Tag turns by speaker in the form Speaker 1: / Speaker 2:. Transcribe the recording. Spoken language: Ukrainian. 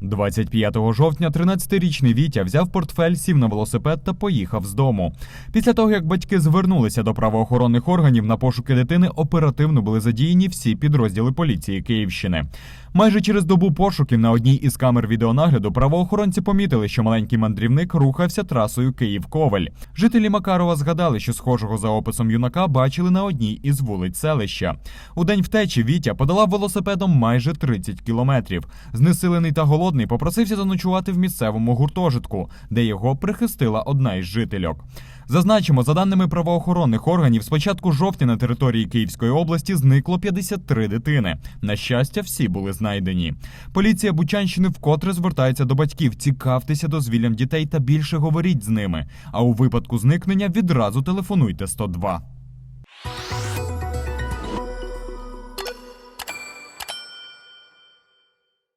Speaker 1: 25 жовтня 13-річний Вітя взяв портфель, сів на велосипед та поїхав з дому. Після того, як батьки звернулися до правоохоронних органів на пошуки дитини, оперативно були задіяні всі підрозділи поліції Київщини. Майже через добу пошуків на одній із камер відеонагляду правоохоронці помітили, що маленький мандрівник рухався трасою Київ-Ковель. Жителі Макарова згадали, що схожого за описом юнака бачили на одній із вулиць селища. У день втечі Вітя подолав велосипедом майже 30 кілометрів. Знесилений та голодний попросився заночувати в місцевому гуртожитку, де його прихистила одна із жительок. Зазначимо, за даними правоохоронних органів, з початку жовтня на території Київської області зникло 53 дитини. На щастя, всі були знайдені. Поліція Бучанщини вкотре звертається до батьків. Цікавтеся дозвіллям дітей та більше говоріть з ними. А у випадку зникнення відразу телефонуйте 102.